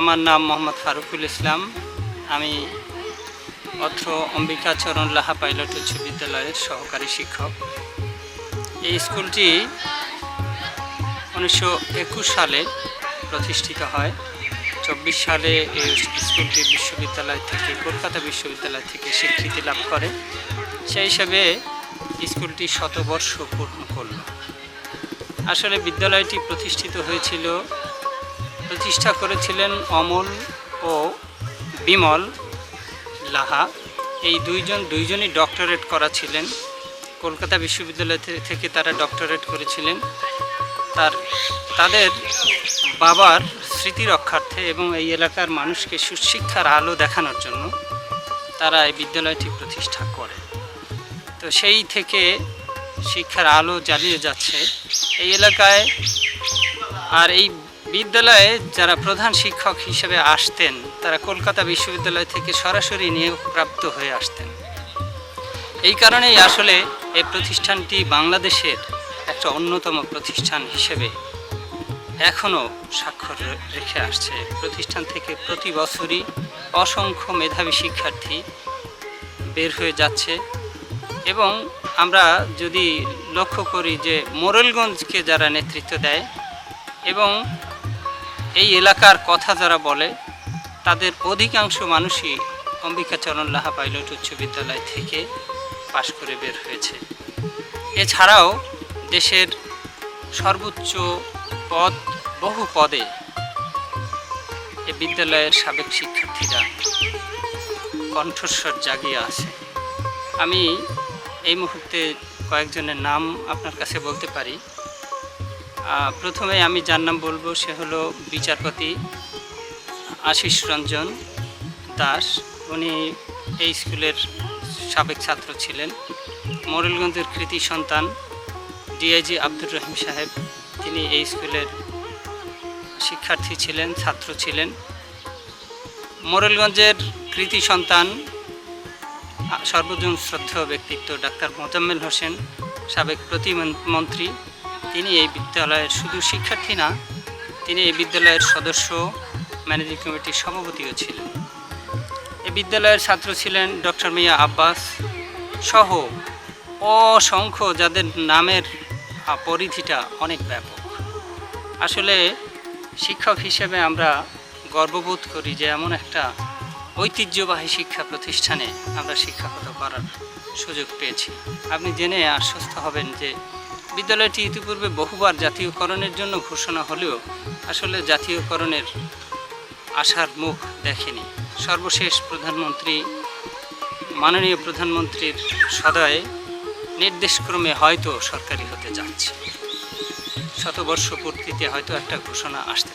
আমার নাম মোহাম্মদ ফারুকুল ইসলাম। আমি অত্র অম্বিকাচরণ লাহা পাইলট উচ্চ বিদ্যালয়ের সহকারী শিক্ষক। এই স্কুলটি উনিশশো একুশ সালে প্রতিষ্ঠিত হয়। চব্বিশ সালে এই স্কুলটি বিশ্ববিদ্যালয় থেকে, কলকাতা বিশ্ববিদ্যালয় থেকে স্বীকৃতি লাভ করে। সেই হিসাবে স্কুলটি শতবর্ষ পূর্ণ করল। আসলে বিদ্যালয়টি প্রতিষ্ঠিত হয়েছিল প্রতিষ্ঠা করেছিলেন অমল ও বিমল লাহা। এই দুইজন দুইজনই ডক্টরেট করা ছিলেন কলকাতা বিশ্ববিদ্যালয় থেকে তারা ডক্টরেট করেছিলেন। তার তাদের বাবার স্মৃতি রক্ষার্থে এবং এই এলাকার মানুষকে সুশিক্ষার আলো দেখানোর জন্য তারা এই বিদ্যালয়টি প্রতিষ্ঠা করে। তো সেই থেকে শিক্ষার আলো জ্বালিয়ে যাচ্ছে। এই এলাকায় আর এই বিদ্যালয়ে যারা প্রধান শিক্ষক হিসেবে আসতেন, তারা কলকাতা বিশ্ববিদ্যালয় থেকে সরাসরি নিয়োগপ্রাপ্ত হয়ে আসতেন। এই কারণেই আসলে এই প্রতিষ্ঠানটি বাংলাদেশের একটা অন্যতম প্রতিষ্ঠান হিসেবে এখনও স্বাক্ষর রেখে আসছে। প্রতিষ্ঠান থেকে প্রতি বছরই অসংখ্য মেধাবী শিক্ষার্থী বের হয়ে যাচ্ছে এবং আমরা যদি লক্ষ্য করি যে মোরেলগঞ্জকে যারা নেতৃত্ব দেয় এবং এই এলাকার কথা যারা বলে, তাদের অধিকাংশ মানুষই অম্বিকাচরণ লাহা পাইলট উচ্চ বিদ্যালয় থেকে পাশ করে বের হয়েছে। এছাড়াও দেশের সর্বোচ্চ পদ, বহু পদে এ বিদ্যালয়ের সাবেক শিক্ষার্থীরা কণ্ঠস্বর জাগিয়ে আছে। আমি এই মুহূর্তে কয়েকজনের নাম আপনার কাছে বলতে পারি। প্রথমে আমি যার নাম বলব, সে হলো বিচারপতি আশিস রঞ্জন দাস। উনি এই স্কুলের সাবেক ছাত্র ছিলেন। মোরেলগঞ্জের কৃতি সন্তান ডিআইজি আব্দুর রহিম সাহেব। তিনি এই স্কুলের শিক্ষার্থী ছিলেন, ছাত্র ছিলেন। মোরেলগঞ্জের কৃতি সন্তান সর্বজন শ্রদ্ধেয় ব্যক্তিত্ব ডাক্তার মোজাম্মেল হোসেন, সাবেক প্রতিমন্ত্রী তিনি এই বিদ্যালয়ের শুধু শিক্ষার্থী না, তিনি এই বিদ্যালয়ের সদস্য, ম্যানেজিং কমিটির সভাপতিও ছিলেন। এই বিদ্যালয়ের ছাত্র ছিলেন ডক্টর মিয়া আব্বাস সহ অসংখ্য যাদের নামের পরিধিটা অনেক ব্যাপক। আসলে শিক্ষক হিসেবে আমরা গর্ববোধ করি যে এমন একটা ঐতিহ্যবাহী শিক্ষা প্রতিষ্ঠানে আমরা শিক্ষাগত করার সুযোগ পেয়েছি। আপনি জেনে আশ্বস্ত হবেন যে বিদ্যালয়টি ইতিপূর্বে বহুবার জাতীয়করণের জন্য ঘোষণা হলেও আসলে জাতীয়করণের আশার মুখ দেখেনি। সর্বশেষ প্রধানমন্ত্রী, মাননীয় প্রধানমন্ত্রীর সদয়ে নির্দেশক্রমে হয়তো সরকারি হতে যাচ্ছে। শতবর্ষ পূর্তিতে হয়তো একটা ঘোষণা আসতে